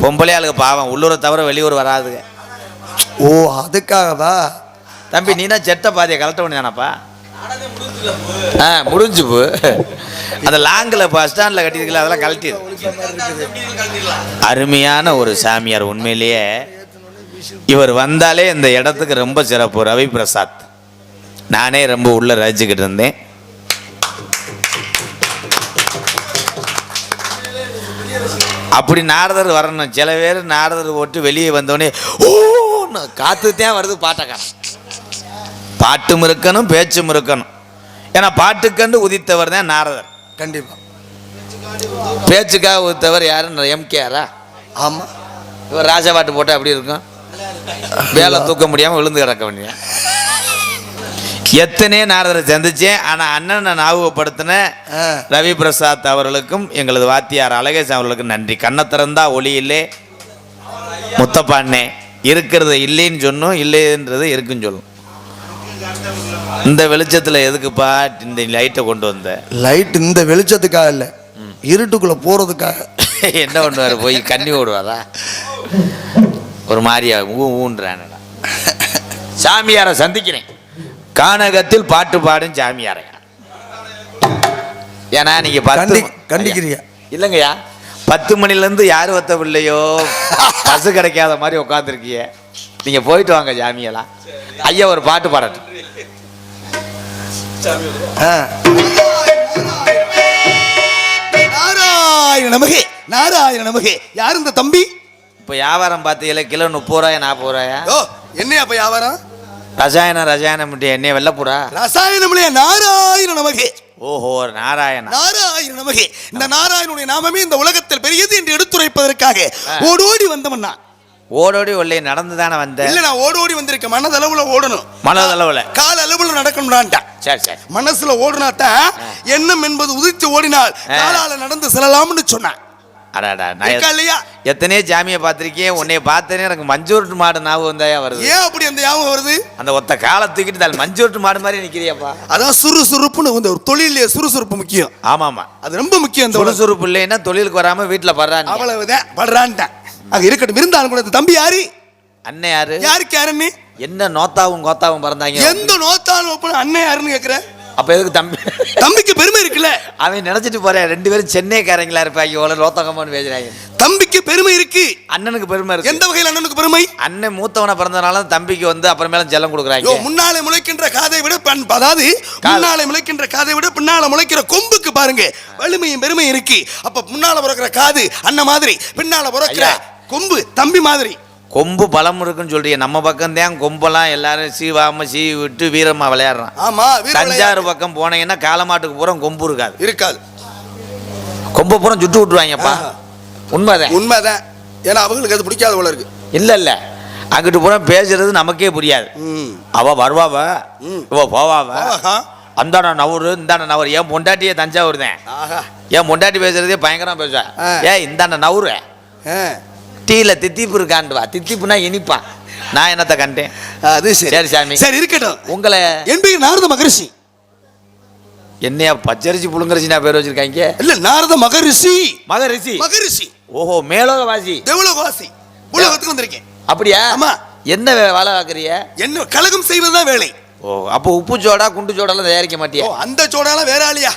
பொம்பளை ஆளுக்கு பாவம். உள்ளூரை தவிர வெளியூர் வராதுங்க. ஓ அதுக்காகவா? தம்பி நீ தான் செட்ட பாதியை கலட்ட வேண்டியதானப்பா ஆ முடிஞ்சு போ. அந்த லாங்கில் பஸ் ஸ்டாண்டில் கட்டியிருக்கல அதெல்லாம் கழட்டிடு அருமையான ஒரு சாமியார் உண்மையிலேயே. இவர் வந்தாலே இந்த இடத்துக்கு ரொம்ப சிறப்பு. ரவி பிரசாத் நானே ரொம்ப உள்ள ரசிச்சுக்கிட்டு இருந்தேன். அப்படி நாரதர் வரணும். சில பேர் நாரதர் போட்டு வெளியே வந்தோடனே ஓன்னு காத்து தான் வருது பாட்டக்காரன். பாட்டும் இருக்கணும் பேச்சும் இருக்கணும். ஏன்னா பாட்டுக்கண்டு உதித்தவர் தான் நாரதர். கண்டிப்பா. பேச்சுக்காக உதித்தவர் யாருன்னு எம்கேஆரா ஆமா. இவர் ராஜா பாட்டு போட்டால் எப்படி இருக்கும்? வேலை தூக்க முடியாமல் விழுந்து கிடக்க வேண்டிய எத்தனையோ நாரதரை சந்திச்சேன். ஆனால் அண்ணனை ஞாபகப்படுத்தின. ரவி பிரசாத் அவர்களுக்கும் எங்களது வாத்தியார் அழகேஷ் அவர்களுக்கும் நன்றி. கண்ணை திறந்தா ஒளி இல்லை முத்தப்பாண்ணே. இருக்கிறது இல்லைன்னு சொன்னோம் இல்லைன்றது இருக்குன்னு சொல்லும் இந்த வெளிச்சத்தில் எதுக்குப்பா இந்த லைட்டை கொண்டு வந்த? லைட் இந்த வெளிச்சத்துக்காக இல்ல. இருட்டுக்குள்ள போறதுக்காக. என்ன பண்ணுவார் போய் கண்ணி ஓடுவாரா? ஒரு மாதிரியா ஊன்றானடா சாமியாரை சந்திக்கிறேன். கானகத்தில் பாட்டு பாடும் சாமியாரை. ஏன்னா நீங்க பத்து கண்டி கண்டிக்கிறியா? இல்லைங்கய்யா. பத்து மணிலேருந்து யார் வத்த பிள்ளையோ பசு கிடைக்காத மாதிரி உட்காந்துருக்கிய நீங்க போயிட்டு வாங்க ஜாமியெல்லாம் ஐயா ஒரு பாட்டு பாடட்டும். நாராயண நமகே நாராயண நமகே. யார் இந்த தம்பி? இப்போ வியாபாரம் பார்த்தீங்களா கிலோ முப்பது ரூபாயா நாற்பது ரூபாயா? ஓ என்னையா அப்ப வியாபாரம்? ரசாயனம் ரசாயனம் என்ன வெள்ளப்புறா ரசாயனமில்லையா நாராயண நமகே. ஓஹோ நாராயணா நாராயண நமகே. இந்த நாராயணனுடைய நாமமே இந்த உலகத்தில் பெரியது என்று எடுத்துரைப்பதற்காக ஓடோடி வந்தவன் நான் ஓடோடி உள்ளே நடந்து தானே வந்த? இல்ல நான் ஓடோடி வந்திருக்கேன். மனதளவுல ஓடணும். மனதளவுல. கால அளவுல நடக்கணும்டான்ட்டான் சரி சரி. மனசுல ஓடுனாத்தான் எண்ணம் என்பது உதித்து ஓடினால் காலால நடந்து செல்லலாம்னு சொன்னான். அடாடா நான் எத்தனையோ ஜாமியை பார்த்திருக்கேன் உன்னைய பார்த்தேனே எனக்கு மஞ்சூட்டு மாடு ஞாபகம் வந்தாயா வருது? ஏன் அப்படி அந்த ஞாபகம் வருது? அந்த ஒத்த காலை தூக்கிட்டு தல் மஞ்சூட்டு மாடு மாதிரி நிக்கிறியாப்பா. அதான் சுறுசுறுப்புன்னு வந்து ஒரு தொழிலே சுறுசுறுப்பு முக்கியம். ஆமாமா. அது ரொம்ப முக்கியம் உலகம். சுறுசுறுப்பு இல்லைன்னா தொழிலுக்கு வராம வீட்டுல படுறான் அவ்வளவுதான் படுறான்ட்டான். அங்க இருக்கட்டும் இருந்தாலும் கூட தம்பி யாரு? அண்ணன் யாரு? யாருக்கு யாருன்னு? என்ன நோத்தாவும் கோத்தாவும் பிறந்தாங்க? எந்த நோத்தாலும் அண்ணன் யாருன்னு கேக்குற? அப்ப எதுக்கு தம்பி தம்பிக்கு பெருமை இருக்குல்ல? அவன் நினைச்சிட்டு போறேன் ரெண்டு பேரும் சென்னைக்காரங்களா இருப்பாங்க. இவ்வளவு நோத்தகமான்னு பேசுறாங்க. தம்பிக்கு பெருமை இருக்கு. அண்ணனுக்கு பெருமை இருக்கு. எந்த வகையில் அண்ணனுக்கு பெருமை? அண்ணன் மூத்தவனை பிறந்தனால தம்பிக்கு வந்து அப்புறமேல யோ கொடுக்குறாங்க. முன்னாலே முளைக்கின்ற காதை விட பண்- அதாவது முன்னாலே முளைக்கின்ற காதை விட பின்னால முளைக்கிற கொம்புக்கு பாருங்க. வலிமையும் பெருமையும் இருக்கு. அப்ப முன்னால பிறக்கிற காது அண்ணன் மாதிரி பின்னால பிறக்கிற. கொம்பு தம்பி மாதிரி. கொம்பு பலம் இருக்குன்னு சொல்றீங்க. நம்ம பக்கம் தான் கொம்பெல்லாம் எல்லாரும் சீவாம சீவி விட்டு வீரமா விளையாடுறான். ஆமா வீர தஞ்சாவூர். பக்கம் போனீங்கன்னா காலமாட்டுக்கு பூரா கொம்பு இருக்காது. இருக்காது. கொம்பை பூரா சுட்டு விட்டுருவாங்கப்பா. உண்மைதான். உண்மைதான். ஏன்னா அவங்களுக்கு அது பிடிக்காத போல இருக்கு. இல்ல இல்ல. அங்கிட்டு பூரா பேசுறது நமக்கே புரியாது. அவ வருவாவ? ம். இவ போவாவ. அந்தாண்ட நவரு இந்தாண்ட நவரு. ஏன் பொண்டாட்டியே தஞ்சாவூர் தான் ஏன் பொண்டாட்டி பேசுறதே பயங்கரமா பேசுவா. ஏன் இந்தாண்ட நவரு. டீல தித்திப்பு இருக்காண்டு வா தித்திப்புனா இனிப்பா. நான் என்னத்த கண்டேன்? அது சரி. சாமி. சரி இருக்கட்டும். உங்களை என் பேர் நாரத மகரிஷி. என்னையா பச்சரிசி புழுங்கரிசி நான் பேர் வச்சிருக்காங்க? இல்ல நாரத மகரிஷி. மகரிஷி. மகரிஷி. ஓஹோ மேலோகவாசி. தேவலோகவாசி. உலகத்துக்கு வந்திருக்கேன். அப்படியா? ஆமா. என்ன வேலை பார்க்குறிய என்ன கலகம் செய்வதுதான் வேலை. ஓ அப்போ உப்பு சோடா குண்டு சோடாலாம் தயாரிக்க மாட்டியா? அந்த சோடாலாம் வேற ஆளியா?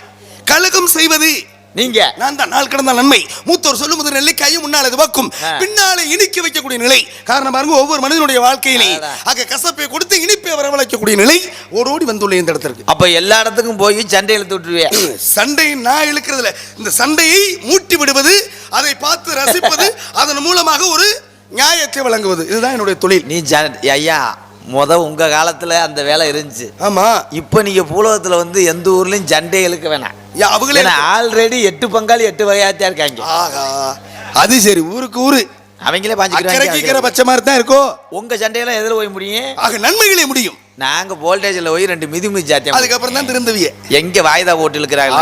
கலகம் செய்வது. நீங்க. நான் தான் நாள் கடந்த நன்மை. மூத்தோர் சொல்லும் முதல் நெல்லிக்காயும் முன்னால் இது வக்கும். ஆ. பின்னாலே இனிக்க வைக்கக்கூடிய நிலை. காரணம் பாருங்க ஒவ்வொரு மனிதனுடைய வாழ்க்கையிலே. அங்க கசப்பை கொடுத்து இனிப்பை வரவழைக்கக்கூடிய நிலை ஓடோடி வந்துள்ள இந்த இடத்திற்கு அப்ப எல்லா இடத்துக்கும் போய் சண்டை இழுத்து விட்டுருவிய? சண்டையை நான் இழுக்கிறதுல இந்த சண்டையை மூட்டி விடுவது அதை பார்த்து ரசிப்பது அதன் மூலமாக ஒரு நியாயத்தை வழங்குவது. இதுதான் என்னுடைய தொழில். நீ ஐயா முத உங்க காலத்துல அந்த வேலை இருந்துச்சு. ஆமா. இப்ப நீங்க பூலகத்துல வந்து எந்த ஊர்லயும் சண்டை இழுக்க வேணாம். அவங்களே ஆல்ரெடி எட்டு பங்காளி எட்டு வகையாத்தியா இருக்காங்க. அது சரி ஊருக்கு ஊரு. அவங்களே பாஞ்சுக்கிறாங்க. பச்சை மாதிரி தான் இருக்கோ. உங்க சண்டையெல்லாம் எதிர போய் முடியும்? ஆக நன்மைகளே முடியும். நாங்க வோல்டேஜ்ல போய் ரெண்டு மிதி மிதி சாத்தியம் அதுக்கப்புறம் தான் திருந்தவிய. எங்க வாய்தா போட்டு இழுக்கிறாங்க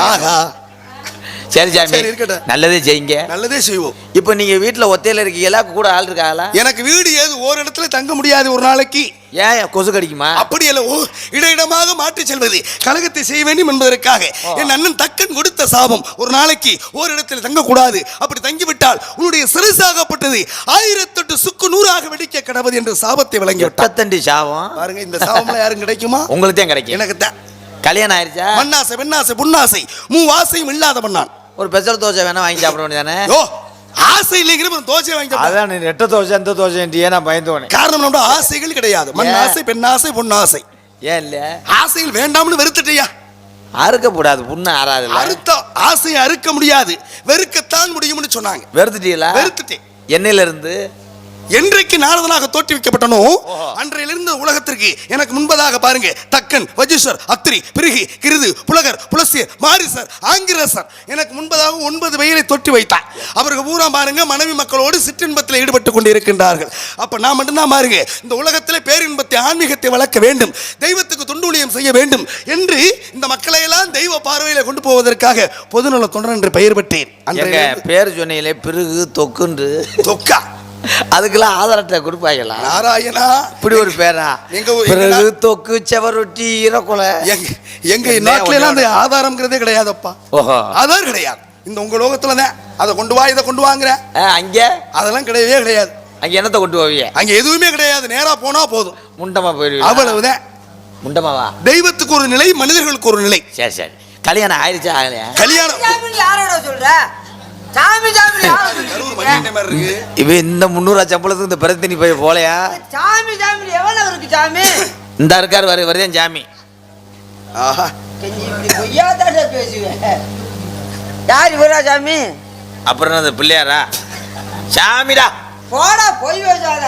சரி சாமி. நல்லதே செய்யுங்க. நல்லதே செய்வோம். இப்போ நீங்க வீட்டுல ஒத்தையில இருக்கீங்களா கூட ஆள் இருக்காங்களா? எனக்கு வீடு ஏது ஒரு இடத்துல தங்க முடியாது ஒரு நாளைக்கு. ஏன் கொசு கடிக்குமா? அப்படி அல்ல ஓ இடையிடமாக மாற்றி செல்வது. கழகத்தை செய்ய வேண்டும் என்பதற்காக. என் அண்ணன் தக்கன் கொடுத்த சாபம் ஒரு நாளைக்கு ஒரு இடத்தில் தங்கக்கூடாது. அப்படி தங்கிவிட்டால் உன்னுடைய சிறுசாகப்பட்டது ஆயிரத்தெட்டு சுக்கு நூறாக வெடிக்க கிடவது என்ற சாபத்தை வழங்கி எட்டத்தண்டி சாபம்? பாருங்க இந்த சாபம்லாம் யாரும் கிடைக்குமா? உங்களுக்கு தான் கிடைக்கும். எனக்கு தான். கல்யாணம் ஆயிருச்சா? மண்ணாசை பெண்ணாசை புண்ணாசை மூ ஆசையும் இல்லாத பண்ணான் ஒரு பெசல் தோசை வேணா வாங்கி சாப்பிட வேண்டியதானே? ஓ ஆசை இல்லைங்கிற ஒரு தோசை வாங்கி. அதான் நீ ரெட்ட தோசை அந்த தோசை நான் பயந்து போனேன் காரணம் நம்மளோட ஆசைகள் கிடையாது. மண் ஏன்? ஆசை பெண்ணாசை பொன்னாசை ஏன் இல்ல? ஆசைகள் வேண்டாம்னு வெறுத்துட்டியா? அறுக்கப்படாது புண்ணு ஆறாதுல்ல? அறுத்த ஆசையை அறுக்க முடியாது. வெறுக்கத்தான் முடியும்னு சொன்னாங்க. வெறுத்துட்டீங்களா? வெறுத்துட்டேன். எண்ணெயில இருந்து என்றைக்கு நாரதனாக தோற்றுவிக்கப்பட்டனோ அன்றையிலிருந்து உலகத்திற்கு எனக்கு முன்பதாக பாருங்க தக்கன் வஜுசர் அத்திரி பிருகி கிருது புலகர் புலசியர் மாரிசர் ஆங்கிரசர். எனக்கு முன்பதாக ஒன்பது வயலை தொட்டி வைத்தார். அவர்கள் பூரா பாருங்க மனைவி மக்களோடு சிற்றின்பத்தில் ஈடுபட்டு கொண்டிருக்கின்றார்கள். அப்ப நான் மட்டும்தான் பாருங்க இந்த உலகத்திலே பேரின்பத்தை ஆன்மீகத்தை வளர்க்க வேண்டும் தெய்வத்துக்கு தொண்டுலியம் செய்ய வேண்டும் என்று இந்த மக்களை எல்லாம் தெய்வ பார்வையில கொண்டு போவதற்காக பொதுநல தொண்டர் என்று பெயர் பெற்றேன். பேர் சொன்னீங்களே பிறகு தொக்குன்று. தொக்கா. அதுக்கெல்லாம் ஆதார் அட்டை கொடுப்பாங்களா? நாராயணா இப்படி ஒரு பேரா? எங்க பிறகு தொக்கு செவரொட்டி ஈரக்குலை. எங்க எங்க நாட்டுல எல்லாம் அந்த ஆதாரம்ங்கிறதே கிடையாதுப்பா. ஓஹோ. ஆதார் கிடையாது. இந்த உங்க லோகத்துல தான். அதை கொண்டு வா இதை கொண்டு வாங்குற. ஆ, அங்க? அதெல்லாம் கிடையவே கிடையாது. அங்க என்னத்தை கொண்டு போவீங்க? அங்க எதுவுமே கிடையாது. நேரா போனா போதும். முண்டமா போயிருவீங்க அவ்வளவுதான். முண்டமாவா தெய்வத்துக்கு ஒரு நிலை மனிதர்களுக்கு ஒரு நிலை. சரி சரி. கல்யாணம் ஆயிடுச்சா ஆகலையா? கல்யாணம் யாரோட சொல்ற? சாமி சாமி இவ இந்த முந்நூறுவா சம்பளத்துக்கு இந்த பிரதினி போய் போலையா? சாமி சாமி எவ்வளவு இருக்கு சாமி? இந்த இருக்காரு வரு வருதேன் பேசுவேன் யார் இவரா சாமி? அப்புறம் என்ன அந்த பிள்ளையாரா? சாமிடா. போடா பொய் பேசாத.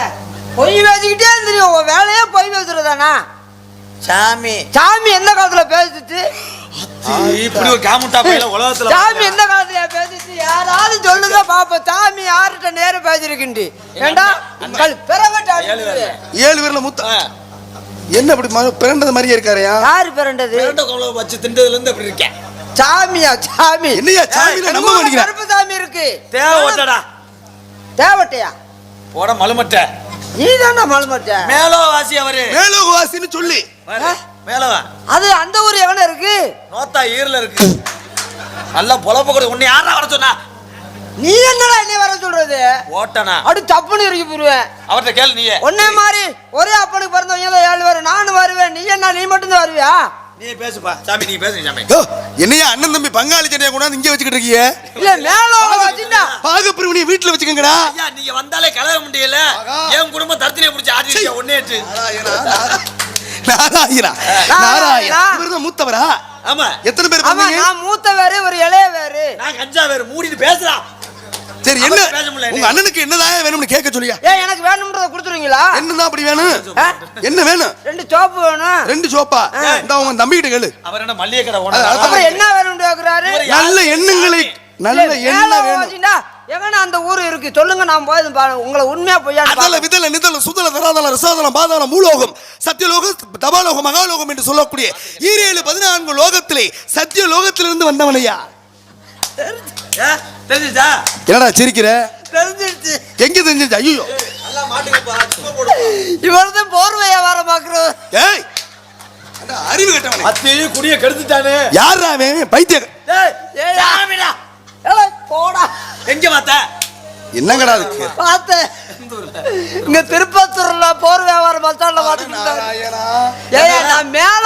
பொய் பேசிக்கிட்டே தெரியும் உன் வேலையே பொய் பேசுறதானா சாமி. சாமி எந்த காலத்துல பேசிட்டு இப்படி ஒரு காமுட்டா போயில உலகத்துல சாமி எந்த காலத்துல பேசிட்டு யாராவது சொல்லுங்க பாப்போம். சாமி யார்கிட்ட நேரம் பேசிருக்கின்றி ஏண்டா. ஏழு பேர்ல மூத்த என்ன மாதிரியே இருக்காருயா? யாரு பிறண்டது வச்சு திண்டதுல இருந்து அப்படி இருக்கேன். சாமியா சாமி? என்னய்யா சாமி நம்ம கருப்பு சாமி இருக்கு. தேவை ஓட்டடா தேவட்டையா? போட மலுமட்ட. நீ தானே மலமட்ட. மேலோ வாசி அவரு. மேலோகவாசின்னு சொல்லி. மேலவா? அது அந்த ஊர் எவன இருக்கு? நோத்தா ஈரல இருக்கு. நல்லா பொழப்ப கூட. உன்னை யாரா வர சொன்னா? நீ என்னடா என்னை வர சொல்றது? ஓட்டனா? அப்படி தப்புன்னு இருக்கு போடுவேன் அவர்கிட்ட கேளு நீயே. ஒன்னே மாதிரி ஒரே அப்பனுக்கு பிறந்தவங்க தான் ஏழு பேர் நானும் வருவேன். நீ என்ன நீ மட்டும் தான் வருவியா? நீ பேசுப்பா. சாமி நீ பேசுங்க சாமி. யோ, என்னய்யா அண்ணன் தம்பி பங்காளி சண்டையை கொண்டாந்து இங்க வச்சுக்கிட்டு இருக்கீங்க? இல்ல மேல வச்சுட்டா. பாகப்பிரிவினியை வீட்டுல வச்சுக்கங்கடா. ஐயா நீங்க வந்தாலே கலர முடியல. என் குடும்பம் தர்த்தனையை பிடிச்சி ஆடி ஒன்னேட்டு நாராயணா. நாராயணா. இவர்தான் மூத்தவரா? ஆமா. எத்தனை பேர் ஆமா நான் மூத்த வேறு ஒரு இளைய வேறு. நான் கஞ்சா வேறு மூடிட்டு பேசுறான் சரி என்ன? அவர்ட்ட பேச முடியல. உங்க அண்ணனுக்கு என்னதான் வேணும்னு கேட்க சொல்லியா? ஏன் எனக்கு வேணும்ன்றத கொடுத்துருவீங்களா? என்னதான் அப்படி வேணும்? என்ன வேணும்? ரெண்டு சோப்பு வேணும். ரெண்டு சோப்பா? இந்த உங்க தம்பிகிட்ட கேளு. அவர் என்ன மல்லிகை கடை அப்புறம் என்ன வேணும்னு கேக்குறாரு? நல்ல எண்ணங்களை நல்ல எண்ணம் வேணும். எங்கண்ணா அந்த ஊர் இருக்கு? சொல்லுங்க நான் போய் உங்களை உண்மையா பொய்யா அதல விதல நிதல சுதல தராதல ரசாதலம் பாதாள மூலோகம் சத்தியலோகம் தபாலோகம் மகாலோகம் என்று சொல்லக்கூடிய ஈரேழு பதினான்கு லோகத்திலே சத்திய லோகத்திலிருந்து வந்தவனையா தெரிஞ்சுச்சா? என்னடா சிரிக்கிற? தெரிஞ்சிருச்சு. எங்க தெரிஞ்சது ஐயோ நல்லா மாட்டுக்கு சும்மா போடு. இவர்தான் போர்வையா வர பாக்குறது. ஏய் அறிவு கட்டவனே. அத்தையே குடிய கெடுத்துட்டானே. யாரா அவன்? பைத்திய டேய் ஏய், சாமிடா. ஏலே, போடா. எங்க பார்த்த? என்னங்கடா இருக்கு? பார்த்தேன் இங்க திருப்பத்தூர்ல போர் வியாபாரம் பஸ்டாண்ட்ல பாத்துட்டு. ஏய் நான் மேல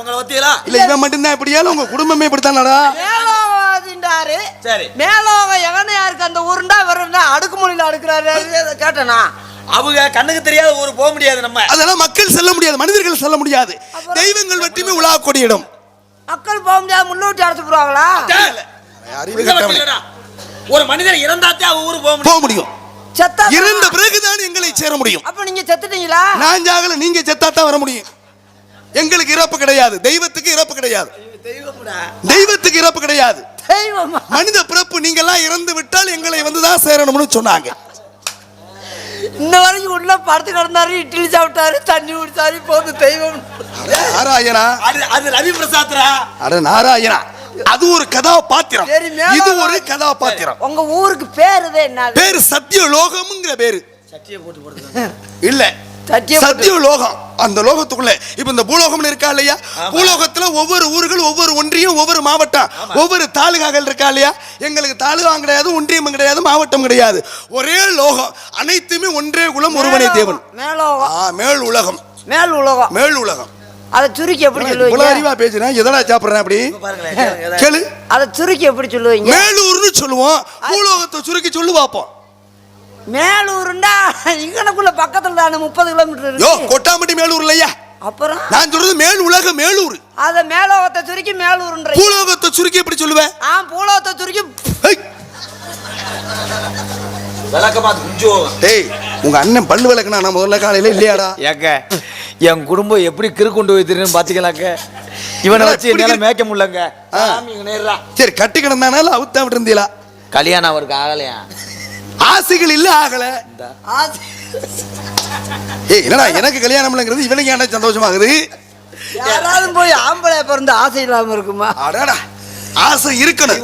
உங்களை ஒத்தியலா? இல்ல இவன் மட்டும்தான் இப்படி ஏன் உங்க குடும்பமே மேலோவாதின்றாரு. சரி. மேலோக எவனையா இருக்கு அந்த ஊருண்டா வருண்டா அடுக்குமொழியில அடுக்குறாரு. கேட்டனா? அவங்க கண்ணுக்கு தெரியாத ஊர் போக முடியாது நம்ம. அதெல்லாம் மக்கள் செல்ல முடியாது மனிதர்கள் செல்ல முடியாது. தெய்வங்கள் மட்டுமே உலாக்கூடிய இடம் மக்கள் போக முடியாது முன்னூற்றி அடைச்சு போடுவாங்களா ஒரு மனிதன் இறந்தாத்தே அவ ஊருக்கு போக முடியும். போக முடியும். செத்தா இறந்த பிறகுதான் எங்களை சேர முடியும். அப்ப நீங்க செத்துட்டீங்களா? நான் ஜாகல நீங்க செத்தாத்தான் வர முடியும். எங்களுக்கு இறப்பு கிடையாது. தெய்வத்துக்கு இறப்பு கிடையாது. தெய்வம்டா. தெய்வத்துக்கு இறப்பு கிடையாது. தெய்வமா? மனித பிறப்பு நீங்க எல்லாம் இறந்து விட்டால் எங்களை வந்துதான் சேரணும்னு சொன்னாங்க. இன்ன வரைக்கும் உள்ள படுத்து கிடந்தாரு இட்லி சாப்பிட்டாரு தண்ணி குடிச்சாரு போது தெய்வம். நாராயணா. அது அது ரவி பிரசாத்ரா அட நாராயணா. அது ஒரு கதாபாத்திரம். இது. ஒரு கதாபாத்திரம். உங்க ஊருக்கு பேருதே என்ன பேரு சத்தியலோகம்ங்கிற பேரு. இல்ல. சத்திய சத்தியலோகம். அந்த லோகத்துக்குள்ள. இப்ப இந்த பூலோகம்னு இருக்கா இல்லையா? பூலோகத்துல ஒவ்வொரு ஊர்கள் ஒவ்வொரு ஒன்றியம் ஒவ்வொரு மாவட்டம். ஒவ்வொரு தாலுகாக்கள் இருக்கா இல்லையா? எங்களுக்கு தாலுகா கிடையாது ஒன்றியம் கிடையாது மாவட்டம் கிடையாது. ஒரே லோகம். அனைத்துமே ஒன்றே குலம் ஒருவனே தேவன். மேல் உலகம். மேல் உலகம். மேல் உலகம். அதை சுருக்கி எப்படி இவ்வளவு சொல்லுவீங்க? அறிவா பேசுறேன் எதனா சாப்பிடுறேன் அப்படி? கேளு. அதை சுருக்கி எப்படி சொல்லுவீங்க? மேலூர்னு சொல்லுவோம். பூலோகத்தை சுருக்கி சொல்லு பார்ப்போம் மேலூருண்டா? இங்கனக்குள்ள பக்கத்துல தானே முப்பது கிலோமீட்டர் யோ இருக்கு கொட்டாம்பட்டி மேலூர் இல்லையா? அப்புறம்? நான் சொல்றது மேல் உலக மேலூர். அத மேலோகத்தை சுருக்கி மேலூருன்ற பூலோகத்தை சுருக்கி எப்படி சொல்லுவேன் ஆ பூலோகத்தை சுருக்கி! விளக்கமா கொஞ்சம் டேய் உங்க அண்ணன் பல்லு விளக்குனா நான் முதல்ல காலையில இல்லையாடா? ஏங்க என் குடும்பம் எப்படி கிறு கொண்டு போய் தெரியும் பாத்துக்கலாங்க இவனை வச்சு என்னால மேய்க்க முடியலங்க. சரி கட்டி கிடந்தானால அவுத்தா விட்டு இருந்தீங்களா கல்யாணம் அவருக்கு ஆகலையா? ஆசைகள் இல்ல ஆகல. ஏய் என்னடா எனக்கு கல்யாணம் இல்லைங்கிறது இவனுக்கு என்ன சந்தோஷமாகுது? யாராவது போய் ஆம்பளை பிறந்து ஆசை இல்லாம இருக்குமா? அடடா ஆசை இருக்கணும்.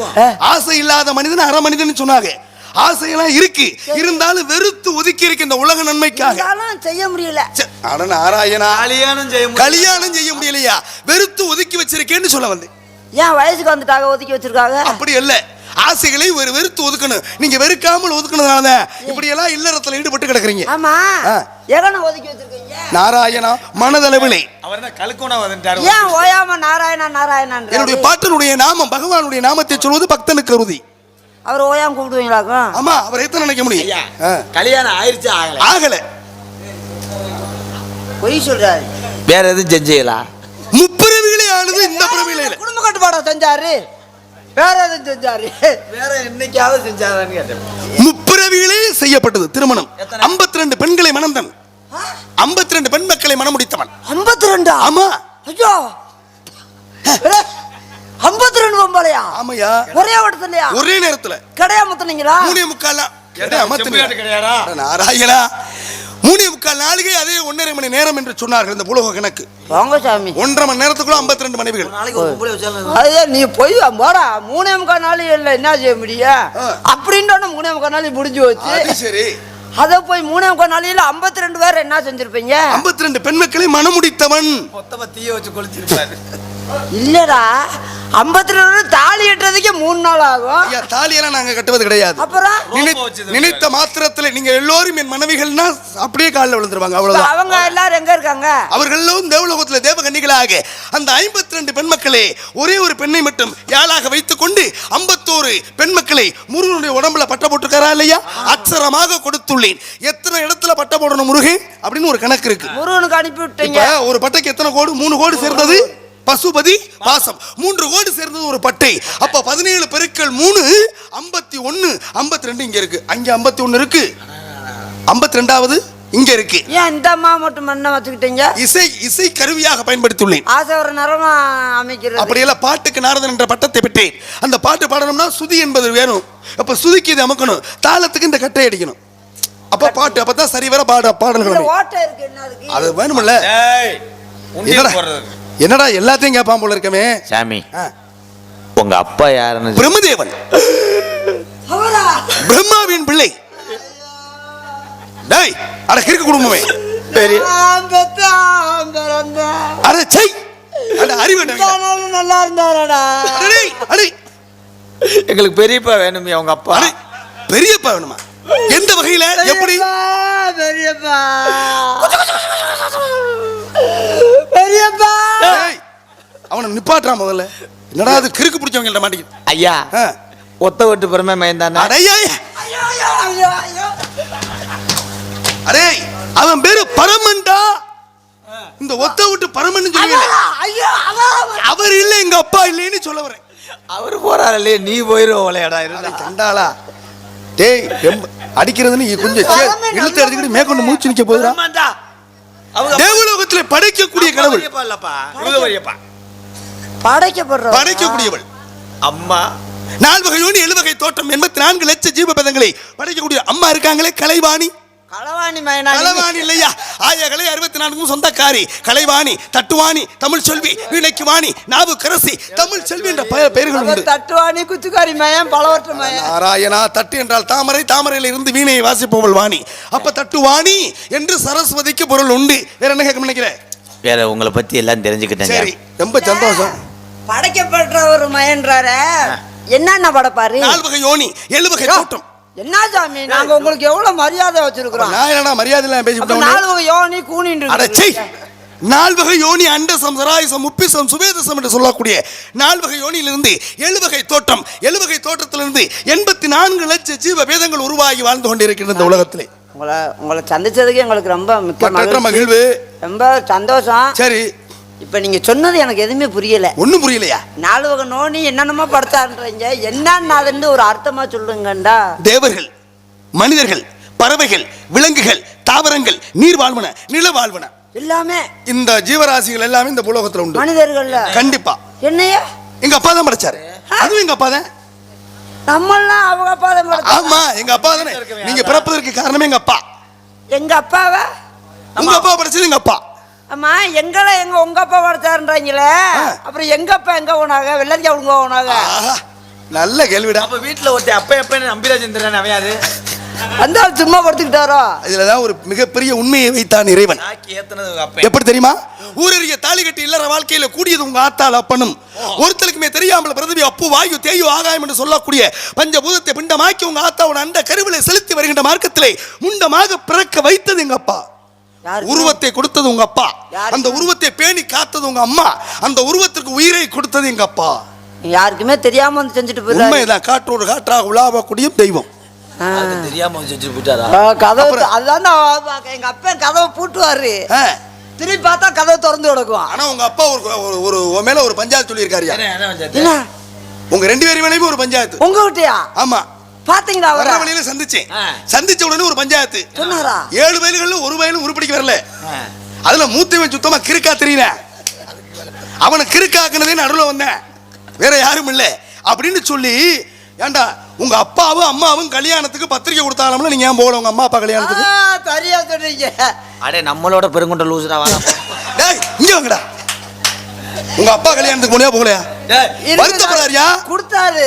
ஆசை இல்லாத மனிதன் அரை மனிதன் சொன்னாங்க. ஆசையெல்லாம் இருக்கு. இருந்தாலும் வெறுத்து ஒதுக்கி இருக்கு இந்த உலக நன்மைக்காக. செய்ய முடியல. அட நாராயணா. கல்யாணம் செய்ய முடியல. கல்யாணம் செய்ய முடியலையா? வெறுத்து ஒதுக்கி வச்சிருக்கேன்னு சொல்ல வந்தேன். ஏன் வயசுக்கு வந்துட்டாங்க ஒதுக்கி வச்சிருக்காங்க? அப்படி அல்ல. ஆசைகளை ஒரு வெறுத்து ஒதுக்கணும். நீங்க வெறுக்காமல் ஒதுக்குனதுனால இப்படி எல்லாம் இல்லறத்துல ஈடுபட்டு கிடக்குறீங்க. ஆமா. எகன ஒதுக்கி வச்சிருக்கீங்க? நாராயணா மனதளவிலே. அவர் என்ன கழுக்கோனா வந்துட்டாரு. ஏன் ஓயாம நாராயணா நாராயணன் என்னுடைய பாட்டனுடைய நாமம் பகவானுடைய நாமத்தை சொல்வது பக்தனுக்கு உறுதி. அவர் ஓயாம கூப்பிடுவீங்களாக்கும் ஆமா அவர் எத்தனை நினைக்க முடியும். கல்யாணம் ஆயிருச்சு ஆகல? ஆகல. பொய் சொல்றாரு. வேற எதுவும் செஞ்சீங்களா? முப்பிறவிகளே ஆனது இந்த இல்ல. குடும்ப கட்டுப்பாடம் செஞ்சாரு. வேற எதுவும் செஞ்சாரு. வேற என்னைக்காவது செஞ்சாதான்னு கேட்டேன். முப்பிறவிகளே செய்யப்பட்டது. திருமணம்? 52 ரெண்டு பெண்களை மணந்தன். 52 ரெண்டு பெண் மக்களை மணம் முடித்தவன் ஐம்பத்தி ரெண்டா ஆமா ஐயோ ஐம்பத்தி ரெண்டு பொம்பளையா ஆமையா ஒரே வட்டத்துலயா ஒரே நேரத்துல. கடையா முத்துனீங்களா? மூணே முக்கால் கிடையாதா? அட நாராயணா. மூணே முக்கால் நாளிகை அதே ஒன்றரை மணி நேரம் என்று சொன்னார்கள் இந்த புலக கணக்கு. வாங்க சாமி. ஒன்றரை மணி நேரத்துக்குள்ள 52 ரெண்டு மனைவிகள் நாளைக்கு அதே. நீ போய் போடா மூணே முக்கால் நாள் இல்லை என்ன செய்ய முடியும். அப்படின்ட்டு மூணே முக்கால் நாள் முடிஞ்சு அது வச்சு சரி. அதை போய் மூணே முக்கால் நாளையில ஐம்பத்தி ரெண்டு பேர் என்ன செஞ்சிருப்பீங்க? 52 ரெண்டு பெண் மக்களை மணம் முடித்தவன் மொத்தமா தீய வச்சு கொளுத்திருப்பாரு. இல்லடா ஐம்பத்தி ரெண்டு தாலி கட்டுறதுக்கே மூணு நாள் ஆகும். ஐயா தாலியெல்லாம் நாங்க கட்டுவது கிடையாது. அப்புறம்? நினைத்த மாத்திரத்துல நீங்க எல்லோரும் என் மனைவிகள்னா அப்படியே காலில் விழுந்துருவாங்க அவ்வளவுதான். அவங்க எல்லாரும் எங்க இருக்காங்க? அவர்களும் தேவலோகத்தில் தேவகன்னிகளாக. அந்த 52 ரெண்டு பெண் மக்களை ஒரே ஒரு பெண்ணை மட்டும் யாழாக வைத்துக் கொண்டு ஐம்பத்தோரு பெண் மக்களை முருகனுடைய உடம்புல பட்ட போட்டிருக்காரா இல்லையா? அச்சரமாக கொடுத்துள்ளேன். எத்தனை இடத்துல பட்ட போடணும் முருகன் அப்படின்னு ஒரு கணக்கு இருக்கு. முருகனுக்கு அனுப்பி விட்டீங்க ஒரு பட்டைக்கு எத்தனை கோடு? மூணு கோடு சேர்ந்தது? பசுபதி பாசம். மூன்று கோடு சேர்ந்தது ஒரு பட்டை. அப்ப பதினேழு பெருக்கள் மூணு ஐம்பத்தி ஒன்னு ஐம்பத்தி ரெண்டு இங்க இருக்கு. அங்க ஐம்பத்தி ஒன்னு இருக்கு. ஐம்பத்தி ரெண்டாவது இங்க இருக்கு. ஏன் இந்த அம்மா மட்டும் என்ன வச்சுக்கிட்டீங்க? இசை இசை கருவியாக பயன்படுத்தியுள்ளேன். ஆசை ஒரு நேரமா அமைக்கிறது. அப்படியெல்லாம் பாட்டுக்கு நாரதன் என்ற பட்டத்தை பெற்றேன். அந்த பாட்டு பாடணும்னா சுதி என்பது வேணும். அப்ப சுதிக்கு இது அமக்கணும். தாளத்துக்கு இந்த கட்டை அடிக்கணும். அப்ப பாட்டு அப்பதான் சரி வர பாட பாடல்கள் அது வேணும்ல? என்னடா எல்லாத்தையும் கேட்பான் போல இருக்கமே? சாமி. ஆ. உங்க அப்பா யாருன்னு பிரம்மதேவன். அவரா? பிரம்மாவின் பிள்ளை. டேய் அட கிறுக்கு குடும்பமே. அட சை அட அறிவு நல்லா இருந்தாரடா. அட டேய், அடே. எங்களுக்கு பெரியப்பா வேணுமே அவங்க அப்பா. பெரியப்பா வேணுமா? எந்த வகையில? எப்படி? பெரியப்பா, பெரியப்பா! அவனை நிப்பாட்டுறான் முதல்ல. என்னடா அது கிறுக்கு பிடிச்சவங்கள்ட்ட மாட்டேங்குது ஐயா. ஒத்த விட்டு பெருமை மயந்தானே அடே அவன் பேரு பரமன்டா. இந்த ஒத்த விட்டு பரமன்னு சொல்லுவீங்க அவரா? ஐயோ அவரா? அவர் இல்ல எங்க அப்பா இல்லைன்னு சொல்ல வரேன். அவர் போறாரு இல்லையே நீ போயிரும் விளையாடா இருந்தா. கண்டாளா? டேய் அடிக்கிறதுன்னு கொஞ்சம் இழுத்து எடுத்துக்கிட்டு மேற்கொண்டு மூச்சு நிக்க போதுடா அவங்க தேவலோகத்துல படைக்கக்கூடிய கடவுள் படைக்கப்படுற படைக்கக்கூடியவள். அம்மா. நால் வகை யோனி எழு வகை தோற்றம் எண்பத்தி நான்கு லட்ச ஜீவபதங்களை படைக்கக்கூடிய அம்மா இருக்காங்களே கலைவாணி. களவாணி மயனா கலைவாணி இல்லையா? ஆய கலை அறுபத்தி நான்கும் சொந்தக்காரி. கலைவாணி தட்டுவாணி தமிழ் செல்வி வீணைக்கு வாணி நாவு கரசி தமிழ் செல்வி என்ற பெயர் பெயர்கள் உண்டு. தட்டுவாணி குத்துக்காரி மயம் பலவற்ற மயம். நாராயணா தட்டு என்றால் தாமரை தாமரையில் இருந்து வீணையை வாசிப்பவள் வாணி. அப்ப தட்டு வாணி என்று சரஸ்வதிக்கு பொருள் உண்டு. வேற என்ன கேட்க நினைக்கிறேன் வேற உங்களை பத்தி எல்லாம் தெரிஞ்சுக்கிட்டேங்க. சரி ரொம்ப சந்தோஷம். படைக்கப்பட்ட ஒரு மயன்றார. என்னென்ன படைப்பாரு? நால் வகை யோனி ஏழு வகை தோட்டம். என்ன சாமி? நாங்க உங்களுக்கு எவ்வளவு மரியாதை வச்சிருக்கிறோம்? நான் என்னடா மரியாதை இல்லாம அப்ப பேசிவிட்டோம் நாலு வகை யோனி கூனின்னு அடச்சை நால்வகை யோனி அண்டசம் சராயசம் முப்பிசம் சுவேதசம் என்று சொல்லக்கூடிய நால்வகை யோனியிலிருந்து ஏழு வகை தோட்டம் ஏழு வகை தோட்டத்திலிருந்து எண்பத்தி நான்கு லட்ச ஜீவ வேதங்கள் உருவாகி வாழ்ந்து கொண்டிருக்கின்ற இந்த உலகத்திலே. உங்களை உங்களை சந்திச்சதுக்கு எங்களுக்கு ரொம்ப. மகிழ்வு. ரொம்ப சந்தோஷம். சரி. இப்ப நீங்க சொன்னது எனக்கு எதுவுமே புரியல. ஒண்ணும் புரியலையா? நாலு வகை நோனி என்னென்னமோ படுத்தான்றீங்க என்னன்னு ஒரு அர்த்தமா சொல்லுங்கண்டா. தேவர்கள் மனிதர்கள் பறவைகள் விலங்குகள் தாவரங்கள் நீர் வாழ்வன நில வாழ்வன எல்லாமே இந்த ஜீவராசிகள் எல்லாமே இந்த உலகத்துல உண்டு. மனிதர்கள்ல. கண்டிப்பா. என்னையா? எங்க அப்பா தான் படைச்சாரு. அதுவும் எங்க அப்பா தான். நம்மளாம் அவங்க அப்பா தான் ஆமா எங்க அப்பா தானே. நீங்க பிறப்பதற்கு காரணமே எங்க அப்பா. எங்க அப்பாவா? உங்க அப்பா படைச்சது எங்க அப்பா. அம்மா எங்களை எங்க உங்க அப்பா படைச்சாருன்றீங்களே அப்புறம் எங்க அப்பா எங்க போனாங்க? வெள்ளரிக்கா உங்க போனாங்க? ஆஹா, நல்ல கேள்விடா. அப்ப வீட்டுல ஒருத்தன் அப்ப எப்ப நம்பிராஜேந்திரன் அவையாது அந்த சும்மா படுத்துக்கிட்டாரோ இதுலதான் ஒரு மிகப்பெரிய உண்மையை வைத்தான் இறைவன். எப்படி தெரியுமா? ஊரறிய தாலி கட்டி இல்லற வாழ்க்கையில கூடியது உங்க ஆத்தாள் அப்பனும். ஒருத்தருக்குமே தெரியாமல் பிரதவி அப்பு வாயு தேயு ஆகாயம் என்று சொல்லக்கூடிய பஞ்சபூதத்தை பிண்டமாக்கி உங்க ஆத்தாவோட அண்ட கருவிலை செலுத்தி வருகின்ற மார்க்கத்திலே முண்டமாக பிறக்க வைத்தது எங்க அப்பா? உருவத்தை கொடுத்தது உங்க அப்பா? அந்த உருவத்தை பேணி காத்தது உங்க அம்மா. அந்த உருவத்திற்கு உயிரை கொடுத்தது எங்க அப்பா. யாருக்குமே தெரியாம வந்து செஞ்சுட்டு போயிடுறாரு உண்மைதான் காற்றோடு காற்றாக உலாவக்கூடிய தெய்வம். தெரியாம வந்து செஞ்சு போயிட்டாரா? கதவு நான் எங்க அப்பா கதவை பூட்டுவாரு. திரும்பி பார்த்தா கதவை திறந்து கிடக்கும். ஆனா உங்க அப்பா ஒரு ஒரு- ஒரு உன் மேல ஒரு பஞ்சாயத்து? என்ன உங்க ரெண்டு பேரும் மேலேயும் ஒரு பஞ்சாயத்து. உங்க கிட்டயா ஆமா. பாத்தீங்களா அவரை? வழியில சந்திச்சேன். சந்திச்ச உடனே ஒரு பஞ்சாயத்து. சொன்னாரா? ஏழு வயலுகள்ல ஒரு வயலும் உருப்படிக்கு வரல. அதுல மூத்தவன் சுத்தமா கிறுக்கா தெரியல. அவனை கிறுக்காக்குனதே நடுவில் வந்தேன். வேற யாரும் இல்ல. அப்படின்னு சொல்லி ஏண்டா உங்க அப்பாவும் அம்மாவும் கல்யாணத்துக்கு பத்திரிக்கை கொடுத்தாலும்ல நீங்க ஏன் போகல உங்க அம்மா அப்பா கல்யாணத்துக்கு? சரியா சொல்றீங்க அடே நம்மளோட பெருங்கொண்ட லூசுடா டேய் இங்க வாங்கடா. உங்க அப்பா கல்யாணத்துக்கு போனியா போகலையா. வருத்தப்படுறாருயா? கொடுத்தாரு.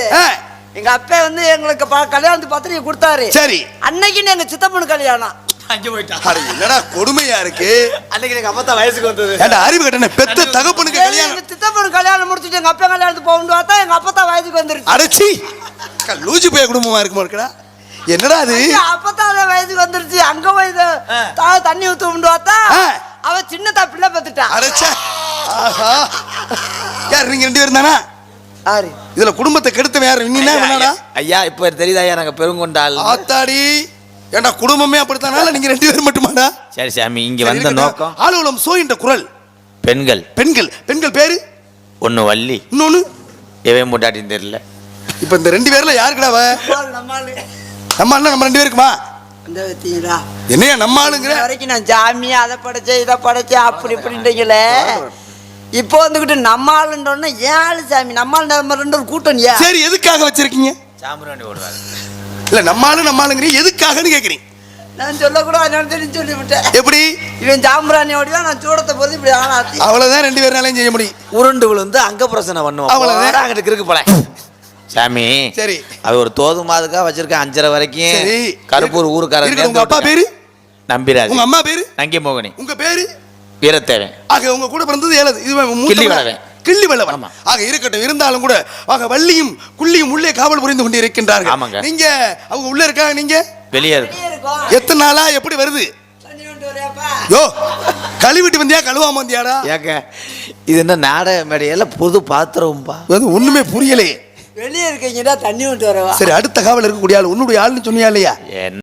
எங்க அப்பா வந்து எங்களுக்கு ப- கல்யாணத்துக்கு பத்திரிக்கை கொடுத்தாரு. சரி. அன்னைக்கு எங்க சித்தப்பனு கல்யாணம். அங்க போயிட்டான் அட என்னடா கொடுமையா இருக்கு? அன்னைக்கு எங்க அப்பா வயசுக்கு வந்தது. ஏண்டா அறிவு கட்டண பெத்த தகப்பனுக்கு கல்யாணம். சித்தப்பனு கல்யாணம் முடிச்சுட்டு எங்க அப்பா கல்யாணத்துக்கு போகணும் பார்த்தா எங்க அப்பா தான் வயதுக்கு வந்துருச்சு. அடைச்சி லூஜி போய குடும்பமா இருக்குமா இருக்குடா? என்னடா அது? அப்பதான் அவன் வயதுக்கு வந்துருச்சு. அங்க. தா- தண்ணி ஊத்து பார்த்தா ஆ. அவ சின்னதா பிள்ளை பத்துட்டான் அடைச்ச. ஆஹா. யார் நீங்க ரெண்டு பேரும் தானா? ஆறு இதுல குடும்பத்தை கெடுத்தவன் யாரு? நீ என்ன பண்ணடா? ஐயா இப்ப தெரியுதா ஐயா நாங்க பெருங்கொண்டாள் ஆத்தாடி. ஏண்டா குடும்பமே அப்படித்தானால நீங்க ரெண்டு பேரும் மட்டுமாடா? சரி சாமி இங்க வந்த. நோக்கம். ஆளுவலம் சோ என்ற குரல். பெண்கள். பெண்கள். பெண்கள் பேரு? ஒண்ணு வள்ளி. இன்னொன்னு? எவன் முட்டாட்டின்னு தெரியல. இப்ப இந்த ரெண்டு பேர்ல யாருக்குடா அவ? நம்மாளு நம்ம அண்ணன் நம்ம ரெண்டு பேருக்குமா? என்னையா நம்ம ஆளுங்கிற வரைக்கும் நான் ஜாமி அதை படைச்சேன் இதை படைச்சேன் அப்படி இப்படின்றீங்களே. இப்போ வந்துகிட்டு நம்ம ஆளுன்றோன்னா ஆளு சாமி? நம்ம ஆளு நம்ம ரெண்டு ஒரு கூட்டம் ஏன் சரி எதுக்காக வச்சிருக்கீங்க? சாம்பிராணி ஓடுவாங்க இல்ல நம்ம ஆளு நம்ம ஆளுங்கிறீங்க. எதுக்காகன்னு கேக்குறீங்க. நான் சொல்லக்கூடாது நினைச்சு சொல்லிவிட்டேன். எப்படி? இவன் ஜாம்பராணி ஓடிவா நான் சூடத்தை பொறுத்து இப்படி ஆளாத்தி அவ்வளவுதான் ரெண்டு பேர்னாலையும் செய்ய முடியும். உருண்டு விழுந்து அங்க பிரச்சனை பண்ணுவோம். அவ்வளவுதான். அங்கிட்டு கிறுக்கு போல. சாமி சரி. அது ஒரு தோது மாதுக்கா வச்சிருக்கேன் அஞ்சரை வரைக்கும். சரி. கருப்பூர் ஊருக்காரன் இருக்கட்டும், உங்க அப்பா பேரு? நம்பிராஜ். உங்க அம்மா பேரு? நங்கி மோகினி. உங்க பேரு? வீரத்தேவன் ஆக உங்க கூட பிறந்தது ஏழது இது கிள்ளி. வளவன். கிள்ளி வளவன். ஆமா. ஆக இருக்கட்டும் இருந்தாலும் கூட ஆக வள்ளியும் குள்ளியும் உள்ளே காவல் புரிந்து கொண்டு இருக்கின்றார்கள் ஆமாங்க. நீங்க அவங்க உள்ள இருக்காங்க நீங்க? வெளியே எத்தனை நாளா எப்படி வருது? யோ கழுவிட்டு வந்தியா கழுவாம வந்தியாடா? ஏங்க இது என்ன நாடக மேடையில புது பாத்திரம்பா அது ஒண்ணுமே புரியலையே. வெளியே இருக்கீங்கடா தண்ணி கொண்டு வரவா? சரி அடுத்த காவல் இருக்கக்கூடிய ஆள் உன்னுடைய ஆள்னு சொன்னியா இல்லையா?